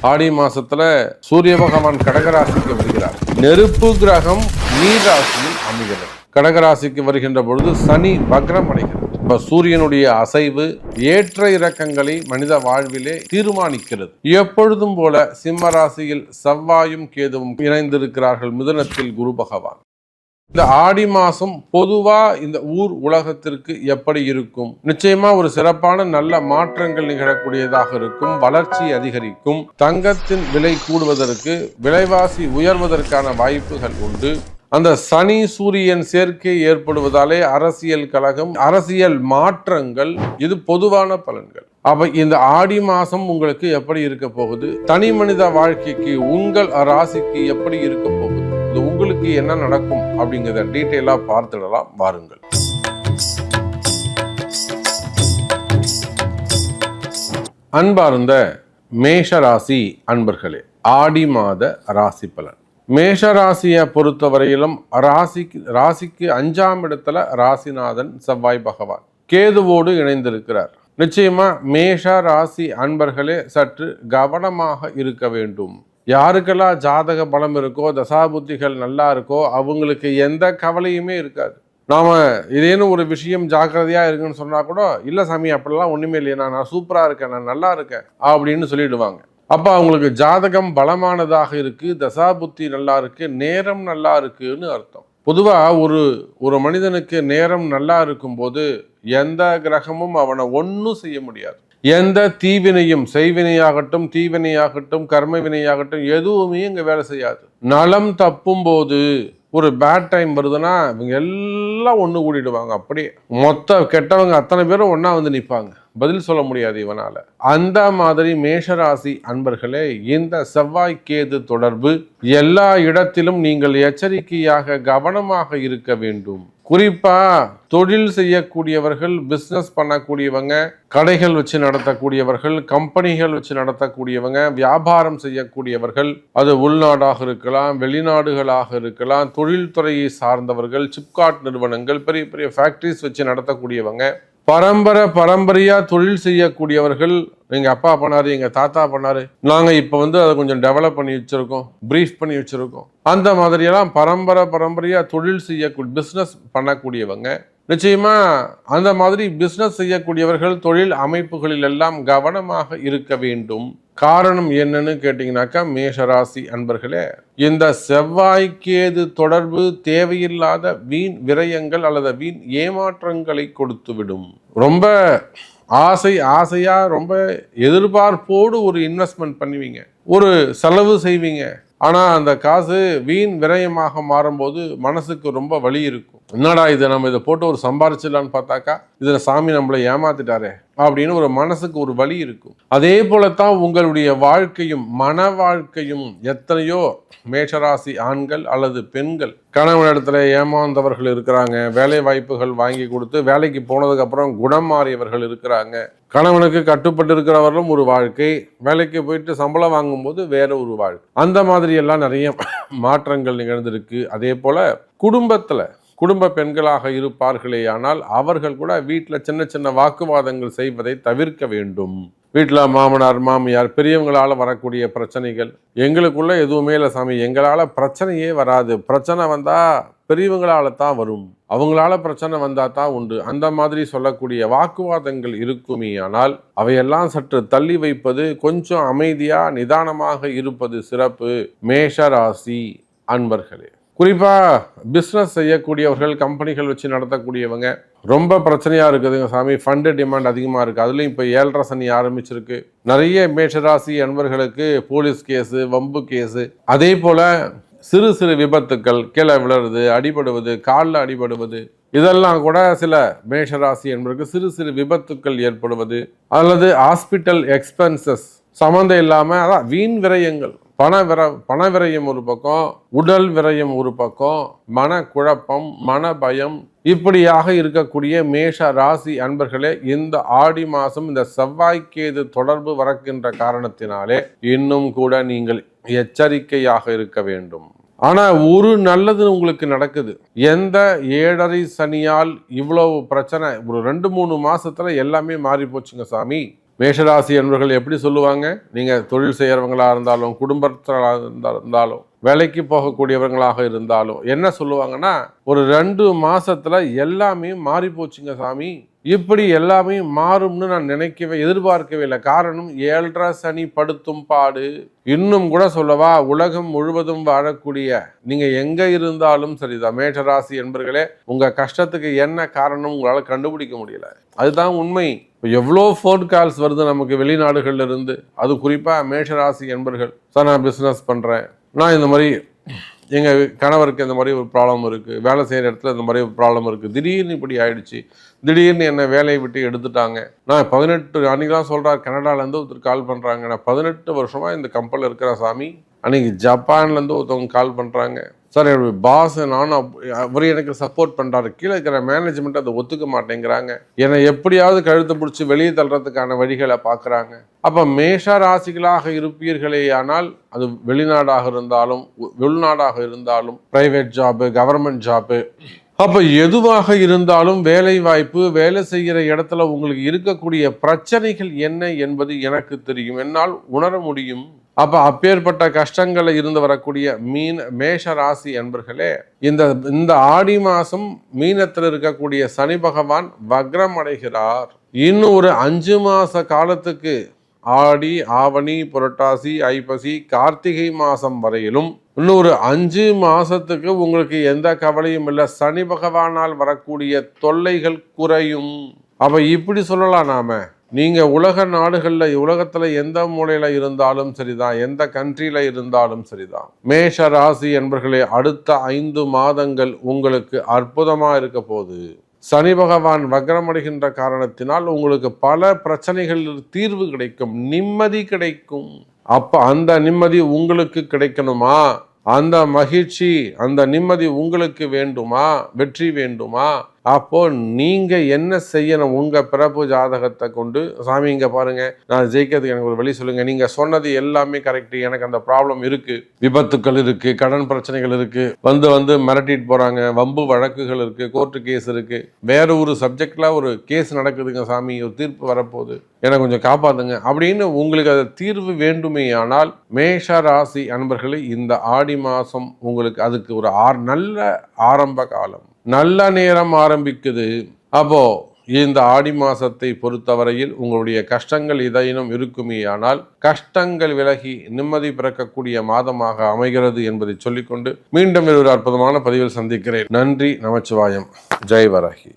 ஆடி மாசத்துல சூரிய பகவான் கடகராசிக்கு வருகிறார். நெருப்பு கிரகம் நீர் ராசியில் அமைகிறது. கடகராசிக்கு வருகின்ற பொழுது சனி வக்ரம் அடைகிறது இப்ப சூரியனுடைய அசைவு ஏற்ற இறக்கங்களை மனித வாழ்விலே தீர்மானிக்கிறது. எப்பொழுதும் போல சிம்ம ராசியில் செவ்வாயும் கேதுவும் இணைந்திருக்கிறார்கள் மிதனத்தில் குரு பகவான். இந்த ஆடி மாதம் பொதுவாக இந்த ஊர் உலகத்திற்கு எப்படி இருக்கும்? நிச்சயமாக ஒரு சிறப்பான நல்ல மாற்றங்கள் நிகழக்கூடியதாக இருக்கும் வளர்ச்சி அதிகரிக்கும் தங்கத்தின் விலை கூடுவதற்கு விலைவாசி உயர்வதற்கான வாய்ப்புகள் உண்டு. அந்த சனி சூரியன் சேர்க்கை ஏற்படுவதாலே அரசியல் கழகம் அரசியல் மாற்றங்கள் இது பொதுவான பலன்கள். அப்ப இந்த ஆடி மாசம் உங்களுக்கு எப்படி இருக்க போகுது? தனி மனித வாழ்க்கைக்கு உங்கள் ராசிக்கு எப்படி இருக்க போகுது? உங்களுக்கு என்ன நடக்கும் அப்படிங்கிறத டீட்டெயிலாக பார்த்துடலாம். வாருங்கள். அன்பார்ந்த மேஷ ராசி அன்பர்களே ஆடி மாத ராசி பலன். மேஷ ராசியை பொறுத்தவரையிலும் ராசிக்கு ராசிக்கு அஞ்சாம் இடத்துல ராசிநாதன் செவ்வாய் பகவான் கேதுவோடு இணைந்திருக்கிறார். நிச்சயமா மேஷ ராசி அன்பர்களே சற்று கவனமாக இருக்க வேண்டும். யாருக்கெல்லாம் ஜாதக பலம் இருக்கோ தசாபுத்திகள் நல்லா இருக்கோ அவங்களுக்கு எந்த கவலையுமே இருக்காது. நாம இதேனும் ஒரு விஷயம் ஜாக்கிரதையா இருக்குன்னு சொன்னா கூட இல்லை சாமி அப்படிலாம் ஒண்ணுமே இல்லையா நான் நான் சூப்பரா இருக்கேன் நான் நல்லா இருக்கேன் அப்படின்னு சொல்லிடுவாங்க. அப்போ அவங்களுக்கு ஜாதகம் பலமானதாக இருக்கு தசாபுத்தி நல்லா இருக்கு நேரம் நல்லா இருக்குன்னு அர்த்தம். பொதுவாக ஒரு ஒரு மனிதனுக்கு நேரம் நல்லா இருக்கும்போது எந்த கிரகமும் அவனை ஒன்றும் செய்ய முடியாது. எந்த தீவினையும் செய்வினையாகட்டும் தீவினையாகட்டும் கர்ம வினையாகட்டும் எதுவுமே இங்கே வேலை செய்யாது. நலம் தப்பும் போது ஒரு பேட் டைம் வருதுன்னா இவங்க எல்லாம் ஒன்று கூட்டிடுவாங்க அப்படியே மொத்த கெட்டவங்க அத்தனை பேரும் ஒன்றா வந்து நிற்பாங்க பதில் சொல்ல முடியாது இவனால். அந்த மாதிரி மேஷராசி அன்பர்களே இந்த செவ்வாய் கேது தொடர்பு எல்லா இடத்திலும் நீங்கள் எச்சரிக்கையாக கவனமாக இருக்க வேண்டும். குறிப்பா தொழில் செய்யக்கூடியவர்கள் பிஸ்னஸ் பண்ணக்கூடியவங்க கடைகள் வச்சு நடத்தக்கூடியவர்கள் கம்பெனிகள் வச்சு நடத்தக்கூடியவங்க வியாபாரம் செய்யக்கூடியவர்கள் அது உள்நாடாக இருக்கலாம் வெளிநாடுகளாக இருக்கலாம் தொழில்துறையை சார்ந்தவர்கள் சிப்காட் நிறுவனங்கள் பெரிய பெரிய ஃபேக்ட்ரிஸ் வச்சு நடத்தக்கூடியவங்க பரம்பரை பரம்பரையா தொழில் செய்யக்கூடியவர்கள் எங்க அப்பா பண்ணாரு எங்க தாத்தா பண்ணாரு நாங்க இப்ப வந்து அதை கொஞ்சம் டெவலப் பண்ணி வச்சிருக்கோம் ப்ரீஃப் பண்ணி வச்சிருக்கோம். அந்த மாதிரியெல்லாம் பரம்பரை பரம்பரையா தொழில் செய்யக்கூடிய பிசினஸ் பண்ணக்கூடியவங்க. நிச்சயமா அந்த மாதிரி பிசினஸ் செய்யக்கூடியவர்கள் தொழில் அமைப்புகளில் எல்லாம் கவனமாக இருக்க வேண்டும். காரணம் என்னன்னு கேட்டீங்கன்னாக்கா மேஷராசி அன்பர்களே இந்த செவ்வாய்க்கேது தொடர்பு தேவையில்லாத வீண் விரயங்கள் அல்லது வீண் ஏமாற்றங்களை கொடுத்துவிடும். ரொம்ப ஆசை ஆசையா ரொம்ப எதிர்பார்ப்போடு ஒரு இன்வெஸ்ட்மெண்ட் பண்ணுவீங்க. ஒரு செலவு செய்வீங்க. ஆனா அந்த காசு வீண் விரயமாக மாறும்போது மனசுக்கு ரொம்ப வலி இருக்கும். என்னடா இதை நம்ம இதை போட்டு ஒரு சம்பாரிச்சிடலான்னு பார்த்தாக்கா இதில் சாமி நம்மளை ஏமாத்திட்டாரே அப்படின்னு ஒரு மனசுக்கு ஒரு வழி இருக்கும். அதே போலத்தான் உங்களுடைய வாழ்க்கையும் மன வாழ்க்கையும் எத்தனையோ மேஷராசி ஆண்கள் அல்லது பெண்கள் கணவன் இடத்துல ஏமாந்தவர்கள் இருக்கிறாங்க வேலை வாய்ப்புகள் வாங்கி கொடுத்து வேலைக்கு போனதுக்கு அப்புறம் குணம் மாறியவர்கள் இருக்கிறாங்க. கணவனுக்கு கட்டுப்பட்டு இருக்கிறவர்களும் ஒரு வாழ்க்கை வேலைக்கு போயிட்டு சம்பளம் வாங்கும்போது வேற ஒரு வாழ்க்கை. அந்த மாதிரி எல்லாம் நிறைய மாற்றங்கள் நிகழ்ந்திருக்கு. அதே போல குடும்பத்தில் குடும்ப பெண்களாக இருப்பார்களே ஆனால் அவர்கள் கூட வீட்டில் சின்ன சின்ன வாக்குவாதங்கள் செய்வதை தவிர்க்க வேண்டும். வீட்டில் மாமனார் மாமியார் பெரியவங்களால் வரக்கூடிய பிரச்சனைகள் எங்களுக்குள்ள எதுவுமே இல்லை சாமி. எங்களால் பிரச்சனையே வராது. பிரச்சனை வந்தால் பெரியவங்களால தான் வரும். அவங்களால பிரச்சனை வந்தா தான் உண்டு. அந்த மாதிரி சொல்லக்கூடிய வாக்குவாதங்கள் இருக்குமே ஆனால் அவையெல்லாம் சற்று தள்ளி வைப்பது கொஞ்சம் அமைதியாக நிதானமாக இருப்பது சிறப்பு. மேஷ ராசி அன்பர்களே. குறிப்பாக பிஸ்னஸ் செய்யக்கூடியவர்கள் கம்பெனிகள் வச்சு நடத்தக்கூடியவங்க ரொம்ப பிரச்சனையாக இருக்குதுங்க சாமி. ஃபண்டு டிமாண்ட் அதிகமாக இருக்குது அதுலேயும் இப்போ ஏழரை சனி ஆரம்பிச்சிருக்கு. நிறைய மேஷராசி அன்பர்களுக்கு போலீஸ் கேஸு வம்பு கேஸு அதே போல் சிறு சிறு விபத்துக்கள் கீழே விழுறது அடிபடுவது காலில் அடிபடுவது இதெல்லாம் கூட சில மேஷராசி என்பதற்கு சிறு சிறு விபத்துக்கள் ஏற்படுவது அல்லது ஹாஸ்பிட்டல் எக்ஸ்பென்சஸ் சம்மந்தம் இல்லாமல் அதான் வீண் விரயங்கள். பண விர பண விரயம் ஒரு பக்கம் உடல் விரயம் ஒரு பக்கம் மன குழப்பம் மன பயம் இப்படியாக இருக்கக்கூடிய மேஷ ராசி அன்பர்களே இந்த ஆடி மாதம் இந்த செவ்வாய்க்கேது தொடர்பு வரக்கின்ற காரணத்தினாலே இன்னும் கூட நீங்கள் எச்சரிக்கையாக இருக்க வேண்டும். ஆனால் ஒரு நல்லது உங்களுக்கு நடக்குது. எந்த ஏழரை சனியால் இவ்வளவு பிரச்சனை ஒரு ரெண்டு மூணு மாசத்துல எல்லாமே மாறி போச்சுங்க சாமி. மேஷராசி என்பவர்கள் எப்படி சொல்லுவாங்க? நீங்கள் தொழில் செய்கிறவங்களாக இருந்தாலும் குடும்பத்தினராக இருந்தாலும் வேலைக்கு போகக்கூடியவங்களாக இருந்தாலும் என்ன சொல்லுவாங்கன்னா ஒரு ரெண்டு மாதத்தில் எல்லாமே மாறி போச்சுங்க சாமி. இப்படி எல்லாமே மாறும்னு நான் நினைக்கவே எதிர்பார்க்கவே இல்லை. காரணம் ஏழரை சனி படுத்தும் பாடு. இன்னும் கூட சொல்லவா உலகம் முழுவதும் வாழக்கூடிய நீங்க எங்க இருந்தாலும் சரிதான். மேஷராசி என்பர்களே உங்க கஷ்டத்துக்கு என்ன காரணம் உங்களால் கண்டுபிடிக்க முடியல. அதுதான் உண்மை. இப்போ எவ்வளோ ஃபோன் கால்ஸ் வருது நமக்கு வெளிநாடுகள்ல இருந்து. அது குறிப்பா மேஷராசி என்பர்கள். சார் நான் பிஸ்னஸ் பண்றேன். நான் இந்த மாதிரி எங்கள் கணவருக்கு இந்த மாதிரி ஒரு ப்ராப்ளம் இருக்குது வேலை செய்கிற இடத்துல இந்த மாதிரி ஒரு ப்ராப்ளம் இருக்குது திடீர்னு இப்படி ஆயிடுச்சு. திடீர்னு என்னை வேலையை விட்டு எடுத்துட்டாங்க. நான் பதினெட்டு அன்றைக்கெலாம் சொல்கிறார் கனடாலேருந்து ஒருத்தர் கால் பண்ணுறாங்க நான் பதினெட்டு வருஷமாக இந்த கம்பெனியில் இருக்கிற சாமி. அன்றைக்கி ஜப்பான்லேருந்து ஒருத்தவங்க கால் பண்ணுறாங்க சார் என்னுடைய பாஸ் நானும் அவர் எனக்கு சப்போர்ட் பண்ணுறாரு கீழே இருக்கிற மேனேஜ்மெண்ட் அதை ஒத்துக்க மாட்டேங்கிறாங்க. என்னை எப்படியாவது கழுத்தை பிடிச்சி வெளியே தள்ளுறதுக்கான வழிகளை பார்க்குறாங்க. அப்போ மேஷ ராசிகளாக இருப்பீர்களே ஆனால் அது வெளிநாடாக இருந்தாலும் உள்நாடாக இருந்தாலும் பிரைவேட் ஜாபு கவர்மெண்ட் ஜாபு அப்போ எதுவாக இருந்தாலும் வேலை வாய்ப்பு வேலை செய்கிற இடத்துல உங்களுக்கு இருக்கக்கூடிய பிரச்சனைகள் என்ன என்பது எனக்கு தெரியும். என்னால் உணர முடியும். அப்போ அப்பேற்பட்ட கஷ்டங்களில் இருந்து வரக்கூடிய மீன் மேஷ ராசி என்பர்களே இந்த இந்த ஆடி மாதம் மீனத்தில் இருக்கக்கூடிய சனி பகவான் வக்ரம் அடைகிறார். இன்னும் ஒரு அஞ்சு மாத காலத்துக்கு ஆடி ஆவணி புரட்டாசி ஐப்பசி கார்த்திகை மாதம் வரையிலும் இன்னும் ஒரு அஞ்சு மாதத்துக்கு உங்களுக்கு எந்த கவலையும் இல்லை. சனி பகவானால் வரக்கூடிய தொல்லைகள் குறையும். அப்போ இப்படி சொல்லலாம் நாம. நீங்கள் உலக நாடுகளில் உலகத்தில் எந்த மூலையில் இருந்தாலும் சரிதான் எந்த கண்ட்ரியில் இருந்தாலும் சரிதான். மேஷ ராசி என்பர்களே அடுத்த ஐந்து மாதங்கள் உங்களுக்கு அற்புதமாக இருக்க போகுது. சனி பகவான் வக்ரமடைகின்ற காரணத்தினால் உங்களுக்கு பல பிரச்சனைகள் தீர்வு கிடைக்கும் நிம்மதி கிடைக்கும். அப்போ அந்த நிம்மதி உங்களுக்கு கிடைக்கணுமா? அந்த மகிழ்ச்சி அந்த நிம்மதி உங்களுக்கு வேண்டுமா? வெற்றி வேண்டுமா? அப்போ நீங்க என்ன செய்யணும்? உங்க பிறப்பு ஜாதகத்தை கொண்டு சாமி இங்க பாருங்க. நான் ஜெயிக்கிறதுக்கு எனக்கு ஒரு வழி சொல்லுங்க. நீங்க சொன்னது எல்லாமே கரெக்ட் எனக்கு அந்த ப்ராப்ளம் இருக்கு. விபத்துக்கள் இருக்கு கடன் பிரச்சனைகள் இருக்கு. வந்து வந்து மிரட்டிட்டு போறாங்க. வம்பு வழக்குகள் இருக்கு கோர்ட்டு கேஸ் இருக்கு. வேற ஒரு சப்ஜெக்ட்ல ஒரு கேஸ் நடக்குதுங்க சாமி. ஒரு தீர்ப்பு வரப்போகுது. எனக்கு கொஞ்சம் காப்பாத்துங்க. அப்படின்னு உங்களுக்கு அது தீர்வு வேண்டுமே ஆனால் மேஷ ராசி அன்பர்களே இந்த ஆடி மாசம் உங்களுக்கு அதுக்கு ஒரு ஆர் நல்ல ஆரம்ப காலம். நல்ல நேரம் ஆரம்பிக்குது. அப்போ இந்த ஆடி மாசத்தை பொறுத்தவரையில் உங்களுடைய கஷ்டங்கள் இதையினும் இருக்குமே ஆனால் கஷ்டங்கள் விலகி நிம்மதி பிறக்கக்கூடிய மாதமாக அமைகிறது என்பதை சொல்லிக்கொண்டு மீண்டும் ஒரு அற்புதமான பதிவில் சந்திக்கிறேன். நன்றி நமச்சிவாயம். ஜெய் வராகி.